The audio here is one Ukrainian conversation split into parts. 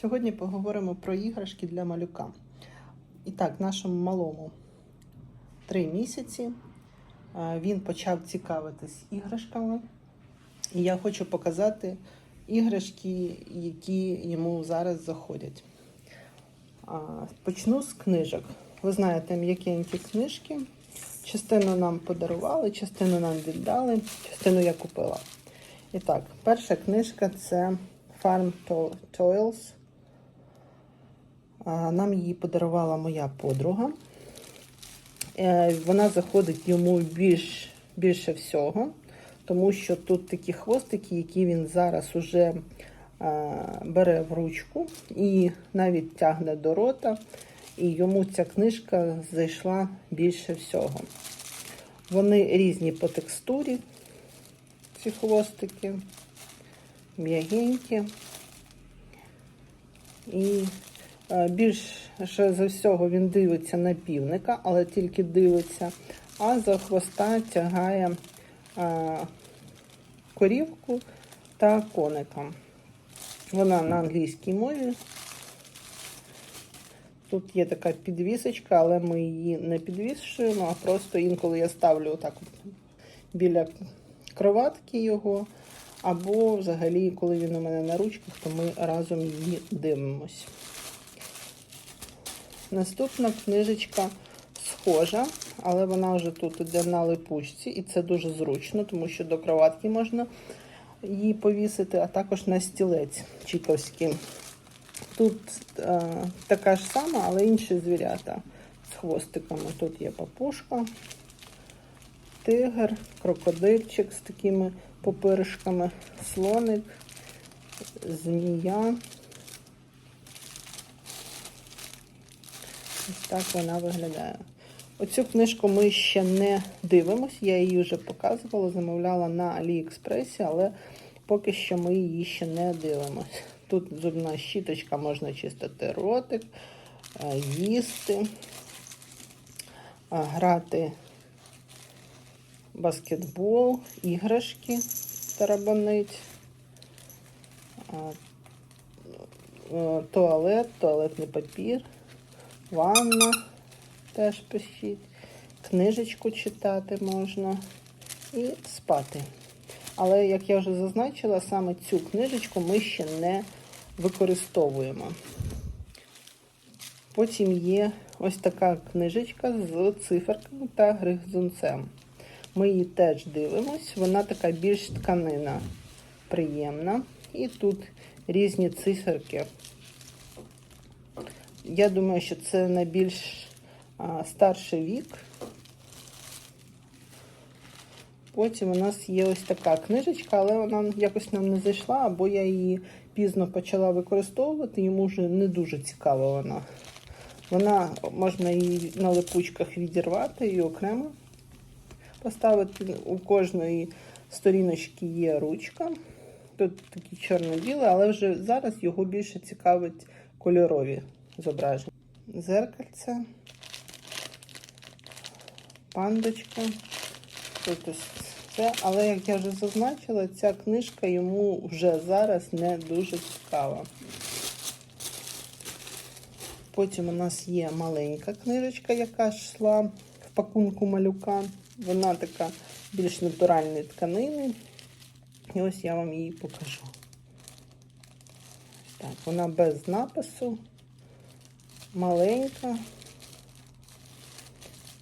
Сьогодні поговоримо про іграшки для малюка. І так, нашому малому три місяці. Він почав цікавитись іграшками. І я хочу показати іграшки, які йому зараз заходять. Почну з книжок. Ви знаєте, м'якенькі книжки. Частину нам подарували, частину нам віддали, частину я купила. І так, перша книжка це Farm To- Toils. Нам її подарувала моя подруга. Е, Вона заходить йому більш, більше всього, тому що тут такі хвостики, які він зараз уже е, бере в ручку і навіть тягне до рота. І йому ця книжка зайшла більше всього. Вони різні по текстурі, ці хвостики, м'ягенькі. І більше за всього він дивиться на півника, але тільки дивиться, а за хвоста тягає е, корівку та коника. Вона на англійській мові. Тут є така підвісочка, але ми її не підвішуємо, а просто інколи я ставлю отак біля кроватки його. Або взагалі, коли він у мене на ручках, то ми разом її дивимось. Наступна книжечка схожа, але вона вже тут іде на липучці, і це дуже зручно, тому що до кроватки можна її повісити, а також на стілець чіковський. Тут е, така ж сама, але інші звірята з хвостиками. Тут є папушка, тигр, крокодильчик з такими попиришками, слоник, змія. Ось так вона виглядає. Оцю книжку ми ще не дивимось, я її вже показувала, замовляла на Аліекспресі, але поки що ми її ще не дивимось. Тут зубна щіточка, можна чистити ротик, е, їсти, е, грати баскетбол, іграшки тарабанить, е, туалет, туалетний папір, ванна теж пишіть, книжечку читати можна і спати. Але, як я вже зазначила, саме цю книжечку ми ще не використовуємо. Потім є ось така книжечка з циферками та гризунцем. Ми її теж дивимось, вона така більш тканина приємна. І тут різні циферки. Я думаю, що це на більш а, старший вік. Потім у нас є ось така книжечка, але вона якось нам не зайшла, або я її пізно почала використовувати, йому вже не дуже цікава вона. Вона можна її на липучках відірвати і окремо поставити. У кожної сторіночки є ручка. Тут такі чорно-біле, але вже зараз його більше цікавить кольорові зображення. Зеркальце, пандочка. Ось це, але як я вже зазначила, ця книжка йому вже зараз не дуже цікава. Потім у нас є маленька книжечка, яка йшла в пакунку малюка. Вона така більш натуральної тканини. І ось я вам її покажу. Так, вона без напису, маленька.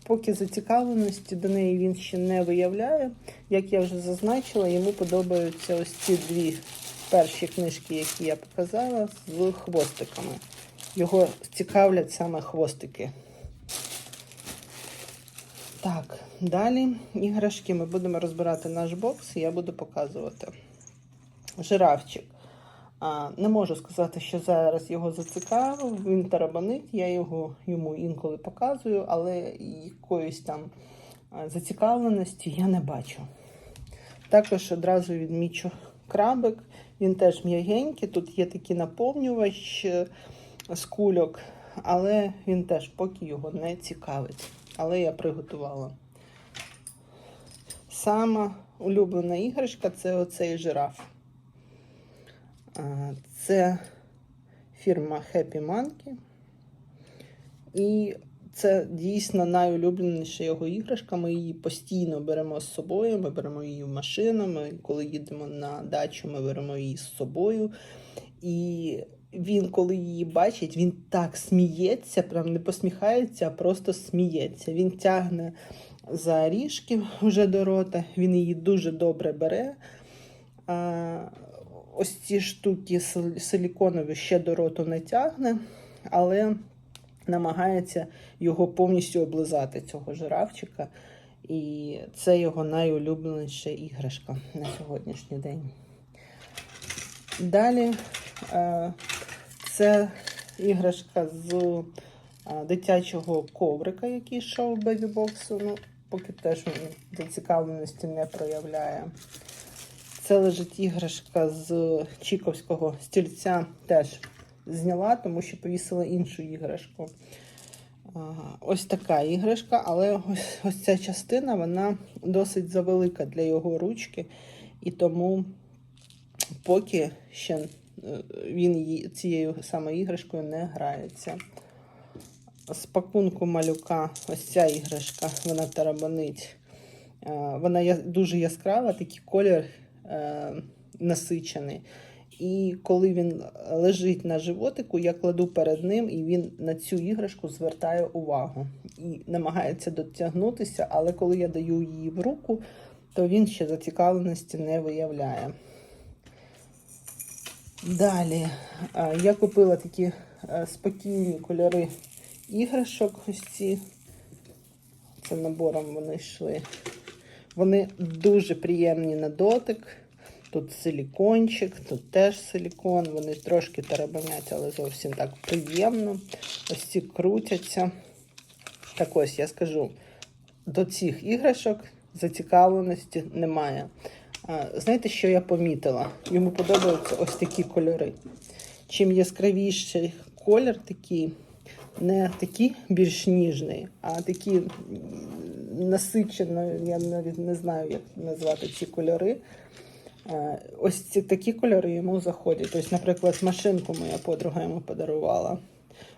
Поки зацікавленості до неї він ще не виявляє. Як я вже зазначила, йому подобаються ось ці дві перші книжки, які я показала, з хвостиками. Його цікавлять саме хвостики. Так, далі іграшки ми будемо розбирати наш бокс, і я буду показувати. Жирафчик. Не можу сказати, що зараз його зацікавив, він тарабанить, я його йому інколи показую, але якоїсь там зацікавленості я не бачу. Також одразу відмічу крабик, він теж м'ягенький, тут є такий наповнювач е, з кульок, але він теж поки його не цікавить. Але я приготувала. Сама улюблена іграшка це оцей жираф. Це фірма Happy Monkey. І це дійсно найулюбленіша його іграшка. Ми її постійно беремо з собою. Ми беремо її в машину. Ми, коли їдемо на дачу, ми беремо її з собою. І він, коли її бачить, він так сміється, прям не посміхається, а просто сміється. Він тягне за ріжки вже до рота, він її дуже добре бере. Ось ці штуки силіконові ще до роту не тягне, але намагається його повністю облизати, цього жирафчика. І це його найулюбленіша іграшка на сьогоднішній день. Далі е, це іграшка з е, дитячого коврика, який йшов в бебі-боксу. Ну, поки теж зацікавленості не проявляє. Це лежить іграшка з Чіковського стільця, теж зняла, тому що повісила іншу іграшку. Ось така іграшка, але ось, ось ця частина вона досить завелика для його ручки, і тому поки ще е, він цією саме іграшкою не грається. З пакунку малюка ось ця іграшка, вона тарабанить. Вона дуже яскрава, такий колір насичений. І коли він лежить на животику, я кладу перед ним, і він на цю іграшку звертає увагу і намагається дотягнутися, але коли я даю її в руку, то він ще зацікавленості не виявляє. Далі е, я купила такі е, спокійні кольори іграшок. Ось ці. Це набором вони йшли. Вони дуже приємні на дотик. Тут силікончик, тут теж силікон. Вони трошки тарабанять, але зовсім так приємно. Ось ці крутяться. Так ось я скажу, до цих іграшок зацікавленості немає. Знаєте, що я помітила? Йому подобаються ось такі кольори. Чим яскравіший колір такий, не такий більш ніжний, а такий насичено, я навіть не знаю, як назвати ці кольори. Е, Ось ці такі кольори йому заходять. Ось, наприклад, машинку моя подруга йому подарувала.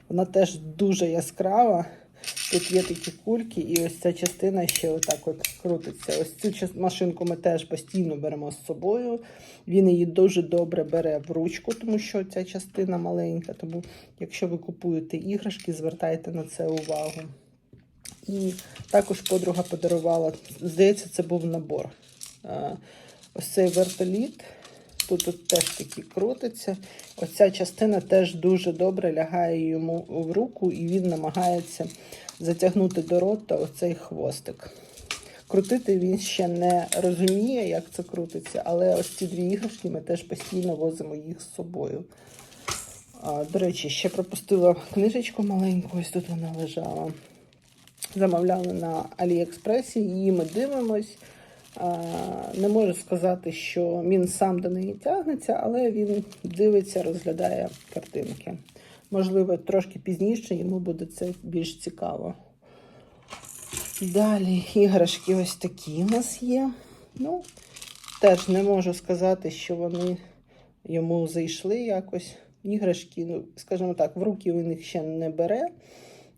Вона теж дуже яскрава. Тут є такі кульки, і ось ця частина ще отак от крутиться. Ось цю машинку ми теж постійно беремо з собою. Він її дуже добре бере в ручку, тому що ця частина маленька. Тому, якщо ви купуєте іграшки, звертайте на це увагу. І також подруга подарувала, здається, це був набор. Ось цей вертоліт. Тут, тут теж такі крутиться. Оця частина теж дуже добре лягає йому в руку, і він намагається затягнути до рота оцей хвостик. Крутити він ще не розуміє, як це крутиться, але ось ці дві іграшки ми теж постійно возимо їх з собою. А, До речі, ще пропустила книжечку маленьку, ось тут вона лежала. Замовляли на Аліекспресі, її ми дивимось. Не можу сказати, що він сам до неї тягнеться, але він дивиться, розглядає картинки. Можливо, трошки пізніше йому буде це більш цікаво. Далі іграшки ось такі у нас є. Ну, теж не можу сказати, що вони йому зайшли якось. Іграшки, ну, скажімо так, в руки він їх ще не бере.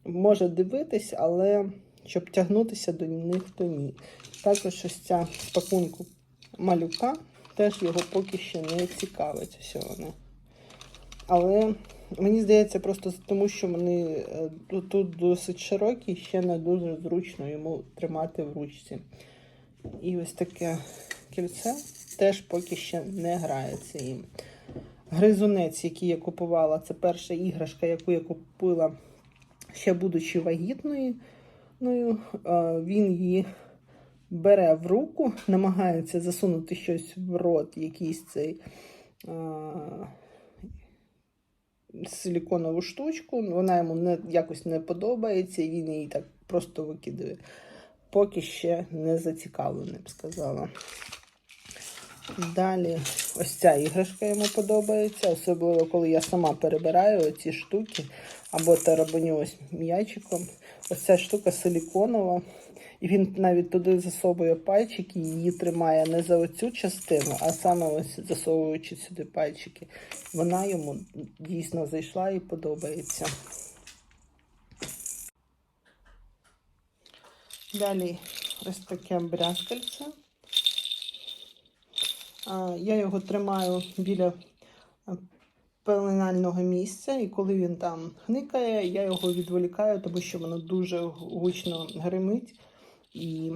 Може дивитись, але щоб тягнутися до них, то ні. Також ось ця пакунку малюка теж його поки що не цікавить. Ось вона. Але мені здається, просто тому, що вони е, тут досить широкі, ще не дуже зручно йому тримати в ручці. І ось таке кільце теж поки ще не грається їм. Гризунець, який я купувала, це перша іграшка, яку я купила ще будучи вагітною. Ну, він її бере в руку, намагається засунути щось в рот, якийсь цей силіконову штучку. Вона йому не, якось не подобається, і він її так просто викидає. Поки ще не зацікавлений, б сказала. Далі, ось ця іграшка йому подобається, особливо коли я сама перебираю ці штуки. Або тарабаню ось м'ячиком. Ось ця штука силіконова. І він навіть туди засовує пальчики, і її тримає не за оцю частину, а саме ось засовуючи сюди пальчики. Вона йому дійсно зайшла і подобається. Далі ось таке брязкальце. Я його тримаю біля пеленального місця, і коли він там хникає, я його відволікаю, тому що воно дуже гучно гримить, і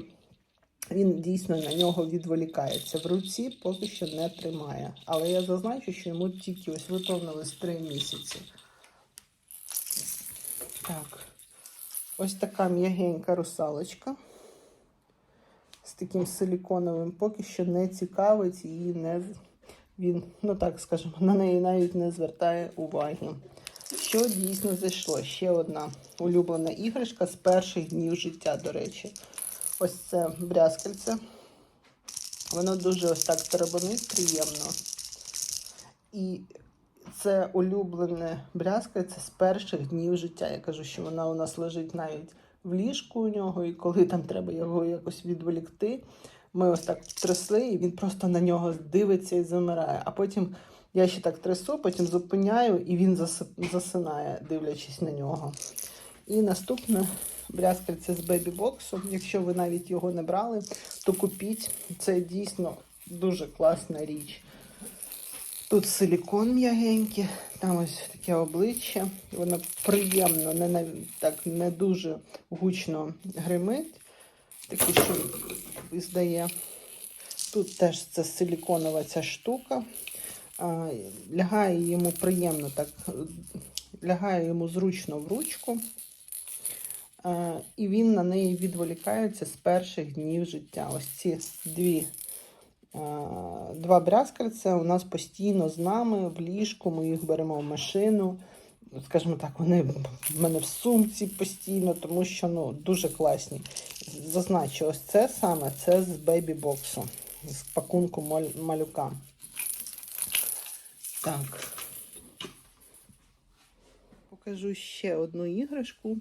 він дійсно на нього відволікається. В руці поки що не тримає. Але я зазначу, що йому тільки ось виповнилось 3 місяці. Так, ось така м'ягенька русалочка з таким силіконовим поки що не цікавить і не він, ну так скажемо, на неї навіть не звертає уваги. Що дійсно зайшло? Ще одна улюблена іграшка з перших днів життя, до речі. Ось це брязкальце. Воно дуже ось так тарабанить приємно. І це улюблене брязкальце з перших днів життя. Я кажу, що вона у нас лежить навіть в ліжку у нього, і коли там треба його якось відволікти, ми ось так трясли, і він просто на нього дивиться і замирає. А потім я ще так трясу, потім зупиняю, і він засинає, дивлячись на нього. І наступне брязкальце з бебі-боксу. Якщо ви навіть його не брали, то купіть. Це дійсно дуже класна річ. Тут силікон м'ягенький, там ось таке обличчя. Воно приємно, не, так, не дуже гучно гримить. Такий шум здає. Тут теж це силіконова ця штука. Лягає йому приємно так, лягає йому зручно в ручку. І він на неї відволікається з перших днів життя. Ось ці дві два брязкальця у нас постійно з нами в ліжку, ми їх беремо в машину. Скажімо так, вони в мене в сумці постійно, тому що ну, дуже класні. Зазначу, ось це саме це з бейбі-боксу, з пакунку малюка. Так. Покажу ще одну іграшку.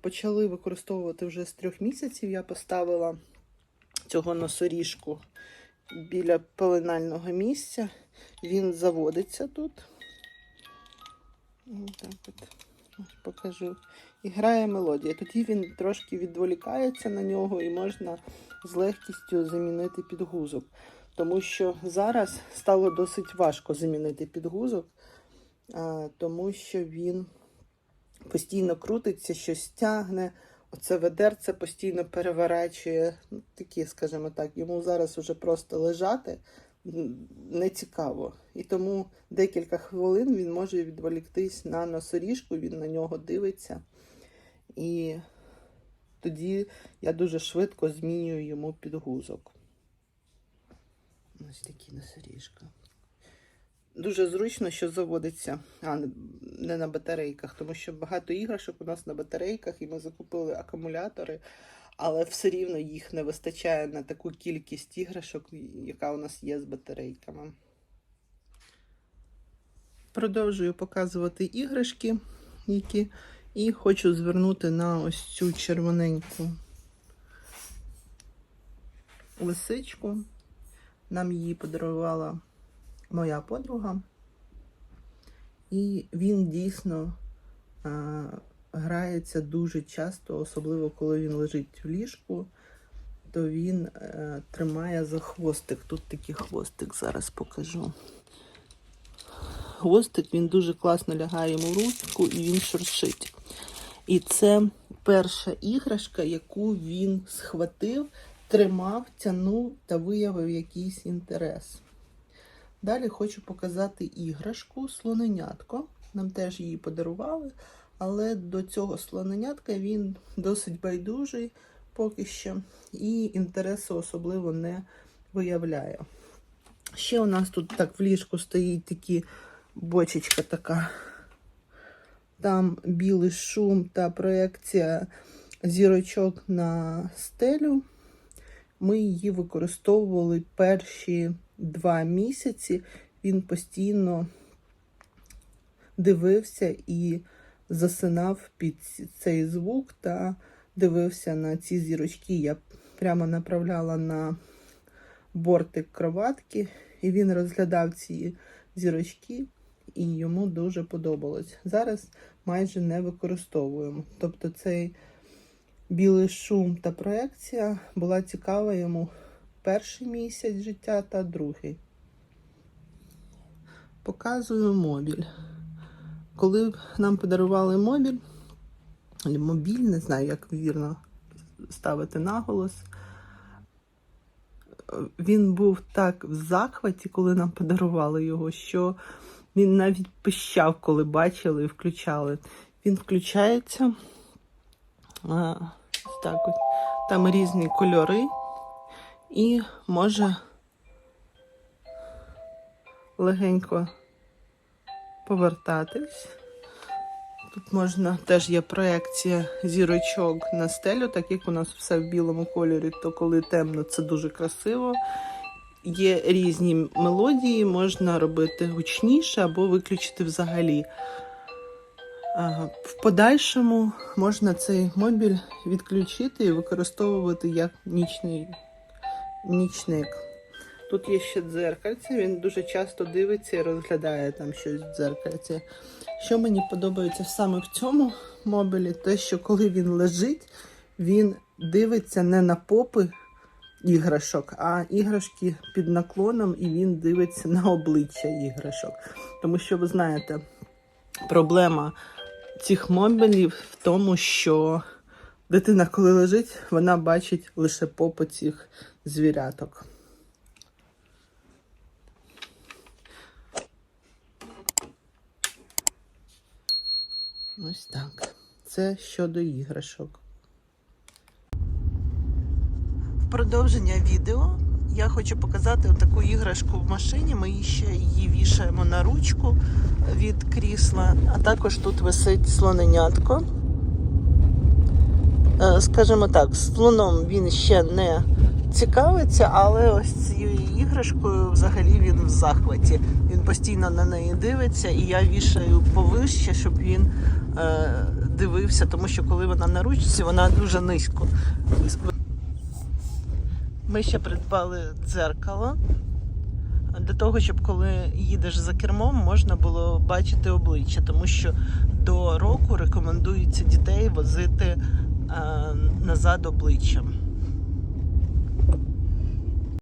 Почали використовувати вже з трьох місяців. Я поставила цього носоріжку біля пеленального місця. Він заводиться тут. Ось так от. Покажу. І грає мелодія. Тоді він трошки відволікається на нього і можна з легкістю замінити підгузок. Тому що зараз стало досить важко замінити підгузок, тому що він постійно крутиться, щось тягне. Оце ведерце постійно переворачує. Ну, такі, скажімо так, йому зараз вже просто лежати не цікаво. І тому декілька хвилин він може відволіктись на носоріжку, він на нього дивиться. І тоді я дуже швидко змінюю йому підгузок. Ось такі носоріжка. Дуже зручно, що заводиться, а не- на батарейках, тому що багато іграшок у нас на батарейках, і ми закупили акумулятори, але все рівно їх не вистачає на таку кількість іграшок, яка у нас є з батарейками. Продовжую показувати іграшки, які і хочу звернути на ось цю червоненьку лисичку. Нам її подарувала моя подруга. І він дійсно а, грається дуже часто, особливо коли він лежить в ліжку, то він е, тримає за хвостик. Тут такий хвостик зараз покажу. Хвостик він дуже класно лягає йому в ручку і він шуршить. І це перша іграшка, яку він схватив, тримав, тянув та виявив якийсь інтерес. Далі хочу показати іграшку слоненятко. Нам теж її подарували, але до цього слоненятка він досить байдужий поки що і інтересу особливо не виявляє. Ще у нас тут так в ліжку стоїть такі бочечка така. Там білий шум та проекція зірочок на стелю. Ми її використовували перші два місяці. Він постійно дивився і засинав під цей звук та дивився на ці зірочки. Я прямо направляла на бортик кроватки, і він розглядав ці зірочки, і йому дуже подобалось. Зараз майже не використовуємо. Тобто цей білий шум та проекція була цікава йому перший місяць життя та другий. Показую мобіль. Коли нам подарували мобіль, мобіль, не знаю, як вірно ставити наголос. Він був так в захваті, коли нам подарували його, що він навіть пищав, коли бачили і включали. Він включається. А, так от. Там різні кольори і може легенько повертатись. Тут можна теж є проекція зірочок на стелю, так як у нас все в білому кольорі, то коли темно, це дуже красиво. Є різні мелодії, можна робити гучніше або виключити взагалі. В подальшому можна цей мобіль відключити і використовувати як нічний нічник. Тут є ще дзеркальце, він дуже часто дивиться і розглядає там щось в дзеркальці. Що мені подобається саме в цьому мобілі, те, що коли він лежить, він дивиться не на попи іграшок, а іграшки під наклоном, і він дивиться на обличчя іграшок. Тому що ви знаєте, проблема цих мобілів в тому, що дитина, коли лежить, вона бачить лише попи цих звіряток. Ось так. Це щодо іграшок. Продовження відео я хочу показати таку іграшку в машині. Ми ще її вішаємо на ручку від крісла, а також тут висить слоненятко. Е, Скажімо так, з слоном він ще не цікавиться, але ось цією іграшкою взагалі він в захваті. Він постійно на неї дивиться, і я вішаю повище, щоб він е, дивився, тому що коли вона на ручці, вона дуже низько. Ми ще придбали дзеркало для того, щоб коли їдеш за кермом, можна було бачити обличчя, тому що до року рекомендується дітей возити е, назад обличчям.